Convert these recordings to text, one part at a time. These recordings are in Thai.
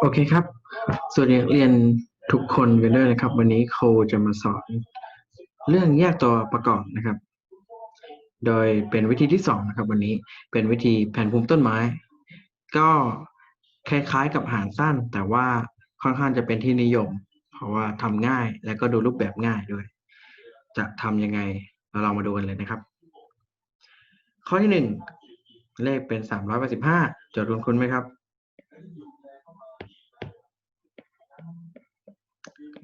โอเคครับส่วนนักเรียนทุกคนกันด้วยนะครับ วันนี้โคจะมาสอน เรื่องแยกตัวประกอบนะครับ โดยเป็นวิธีที่สองนะครับ วันนี้เป็นวิธีแผนภูมิต้นไม้ ก็คล้ายๆกับหารสั้น แต่ว่าค่อนข้างจะเป็นที่นิยม เพราะว่าทำง่ายและก็ดูรูปแบบง่ายด้วย จะทำยังไงเราลองมาดูกันเลยนะครับ ข้อที่หนึ่ง เลขเป็นสามร้อยแปดสิบห้าจดคุณคุณไหมครับ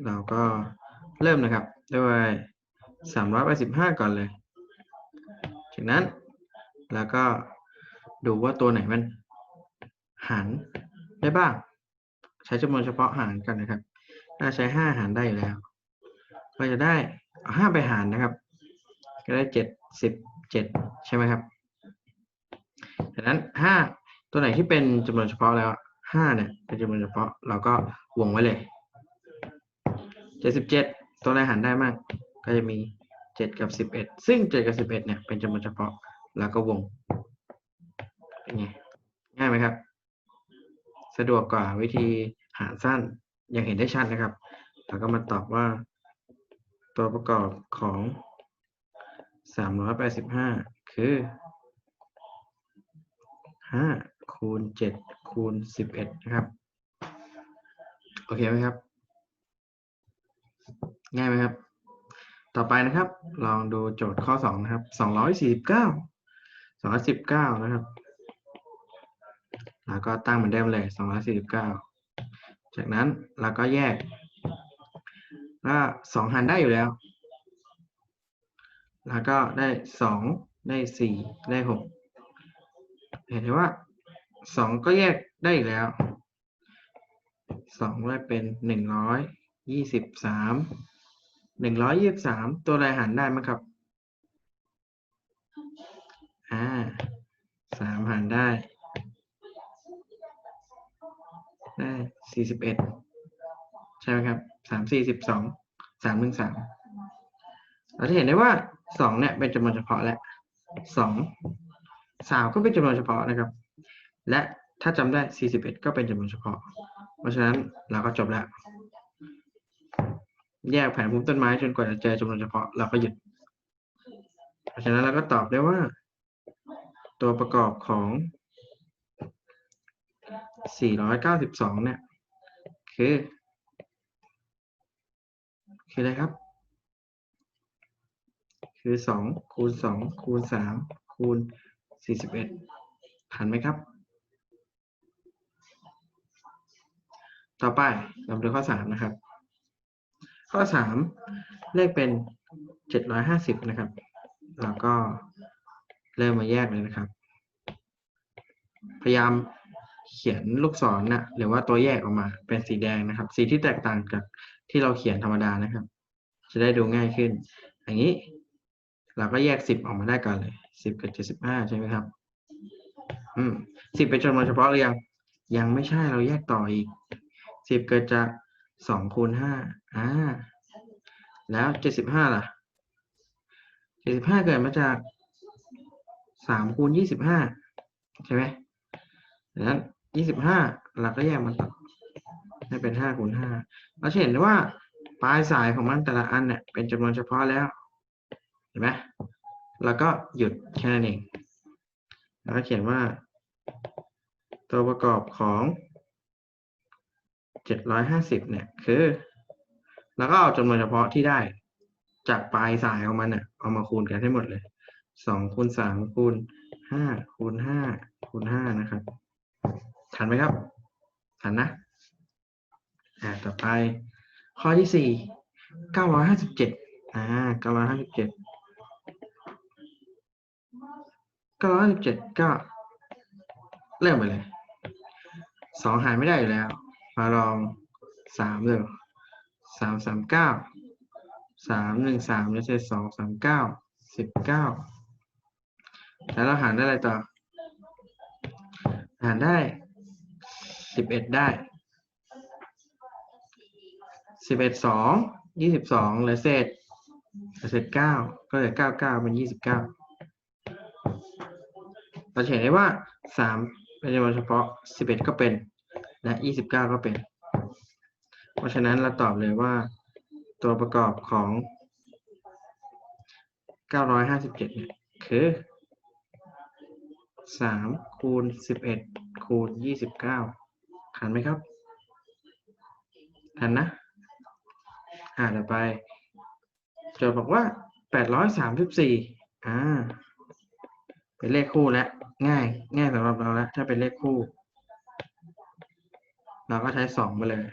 เราก็เริ่มนะครับ ด้วยสามร้อยแปดสิบห้าก่อนเลย จากนั้น แล้วก็ดูว่าตัวไหนมันหารได้บ้าง ใช้จำนวนเฉพาะหารกันนะครับ ถ้าใช้ห้าหารได้แล้ว ก็จะได้เอาห้าไปหารนะครับ ก็ได้เจ็ดสิบเจ็ดใช่ไหมครับ จากนั้นห้าตัวไหนที่เป็นจำนวนเฉพาะแล้วห้าเนี่ยเป็นจำนวนเฉพาะเราก็วงไว้เลยเจ็ดสิบเจ็ดตัวไหนหารได้มากก็จะมีเจ็ดกับสิบเอ็ดซึ่งเจ็ดกับสิบเอ็ดเนี่ยเป็นจำนวนเฉพาะแล้วก็วงเป็นไงง่ายไหมครับ สะดวกกว่าวิธีหารสั้นยังเห็นได้ชัดนะครับแล้วก็มาตอบว่า ตัวประกอบของสามร้อยแปดสิบห้าคือ ห้าคูณเจ็ดคูณสิบเอ็ดนะครับ โอเคไหมครับ ง่ายไหมครับ ต่อไปนะครับ ลองดูโจทย์ข้อสองนะครับสองร้อยสี่สิบเก้าสองร้อยสิบเก้านะครับ แล้วก็ตั้งเหมือนเดิมเลยสองร้อยสี่สิบเก้าจากนั้นเราก็แยกว่าสองหารได้อยู่แล้ว แล้วก็ได้สองได้สี่ได้หก เห็นไหมว่าสองก็แยกได้อีกแล้วสองได้เป็นหนึ่งร้อยยี่สิบสามหนึ่งร้อยยี่สิบสามตัวอะไรหารได้มั้งครับอ่าสามหารได้ ได้สี่สิบเอ็ดใช่ไหมครับสามสี่สิบสองสามหนึ่งสามเราจะเห็นได้ว่าสองเนี่ยเป็นจำนวนเฉพาะและสอง สามก็เป็นจำนวนเฉพาะนะครับ และถ้าจำได้สี่สิบเอ็ดก็เป็นจำนวนเฉพาะ เพราะฉะนั้นเราก็จบแล้ว แยกแผนภูมิต้นไม้จนกว่าจะเจอจำนวนเฉพาะ เราก็หยุด เพราะฉะนั้นเราก็ตอบได้ว่า ตัวประกอบของ 492 เนี่ย คือ คืออะไรครับ คือ 2 คูณ 2 คูณ 3 คูณ 41ทันไหมครับ ต่อไปเราดูข้อ3นะครับ ข้อ3เลขเป็น750นะครับแล้วก็เริ่มมาแยกเลยนะครับ พยายามเขียนลูกศรนะหรือว่าตัวแยกออกมาเป็นสีแดงนะครับ สีที่แตกต่างจากที่เราเขียนธรรมดานะครับ จะได้ดูง่ายขึ้น อย่างนี้ เราก็แยกสิบออกมาได้ก่อนเลยสิบกับเจ็ดสิบห้าใช่ไหมครับ อืมสิบเป็นจำนวนเฉพาะหรือยังยังไม่ใช่เราแยกต่ออีกสิบเกิดจากสองคูณห้าอ่าแล้วเจ็ดสิบห้าล่ะเจ็ดสิบห้าเกิดมาจากสามคูณยี่สิบห้าใช่ไหมดังนั้นยี่สิบห้าเราก็แยกมันต่อให้เป็นห้าคูณห้าเราจะเห็นได้ว่าปลายสายของมันแต่ละอันเนี่ยเป็นจำนวนเฉพาะแล้ว ห็นไหมแล้วก็หยุดแค่นั้นเองแล้วก็เขียนว่า ตัวประกอบของ 750 เนี่ย คือ แล้วก็เอาจำนวนเฉพาะที่ได้ จากปลายสายของมันเนี่ยเอามาคูณกันให้หมดเลย 2คูณ3คูณ5คูณ5คูณ5นะครับ ทันไหมครับ ทันนะ อ่า ต่อไปข้อที่4 957อ่า957 ก้าร้อยสิบเจ็ดเก้าร้อยห้าสิบเจ็ดก็เริ่มไปเลยสองหารไม่ได้อยู่แล้ว มาลองสามเลยสามสามเก้าสามหนึ่งสามแล้วใช้สองสามเก้าสิบเก้าแล้วเราหารได้อะไรต่อ หารได้สิบเอ็ดได้สิบเอ็ดสองยี่สิบสองเหลือเศษเหลือเศษเก้าก็เหลือเก้าเก้าเป็นยี่สิบเก้า เราเห็นได้ว่าสามเป็นจำนวนเฉพาะ11ก็เป็น และ29ก็เป็น เพราะฉะนั้นเราตอบเลยว่าตัวประกอบของ957เนี่ยคือ3คูณ11คูณ29ทันไหมครับ ทันนะ อ่าต่อไปโจทย์บอกว่า834อ่า เป็นเลขคู่แล้วง่าย ง่ายสำหรับเราแล้วถ้าเป็นเลขคู่ เราก็ใช้สองไปเลย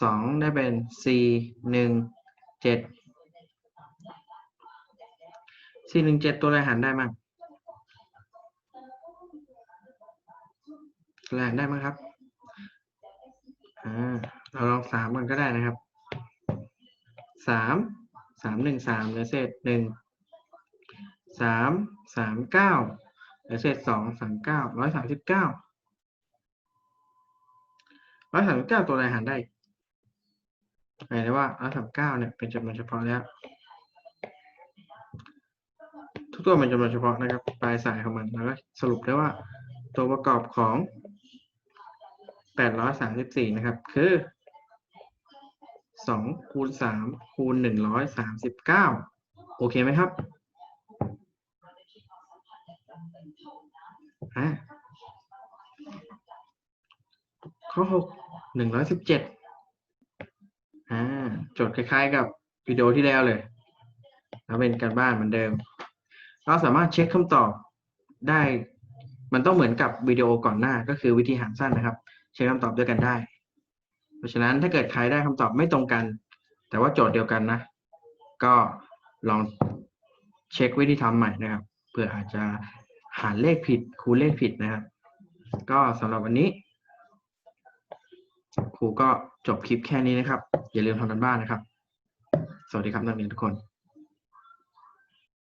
สองได้เป็นสี่หนึ่งเจ็ดสี่หนึ่งเจ็ดตัวอะไรหารได้มั้งตัวอะไรหารได้มั้งครับ อ่า เราลองสามกันก็ได้นะครับ สาม สามหนึ่งสามเหลือเศษหนึ่ง สามสามเก้าเหลือเศษสองสามเก้าร้อยสามสิบเก้าร้อยสามสิบเก้าตัวอะไรหารได้หมายถึงว่าร้อยสามเก้าเนี่ยเป็นจำนวนเฉพาะแล้ว ทุกตัวเป็นจำนวนเฉพาะนะครับ ปลายสายของมันแล้วก็สรุปได้ว่า ตัวประกอบของแปดร้อยสามสิบสี่นะครับ คือสองคูณสามคูณหนึ่งร้อยสามสิบเก้าโอเคไหมครับ อะข้อหกหนึ่งร้อยสิบเจ็ดอ่าโจทย์คล้าย ๆ กับวิดีโอที่แล้วเลยแล้วเป็นการบ้านเหมือนเดิม เราสามารถเช็คคำตอบได้ มันต้องเหมือนกับวิดีโอก่อนหน้าก็คือวิธีหารสั้นนะครับ เช็คคำตอบด้วยกันได้ เพราะฉะนั้นถ้าเกิดใครได้คำตอบไม่ตรงกัน แต่ว่าโจทย์เดียวกันนะ ก็ลองเช็ควิธีทำใหม่นะครับเพื่ออาจจะ หารเลขผิดคูณเลขผิดนะครับ ก็สำหรับวันนี้ ครูก็จบคลิปแค่นี้นะครับ อย่าลืมทำกันบ้านนะครับ สวัสดีครับนักเรียนทุกคน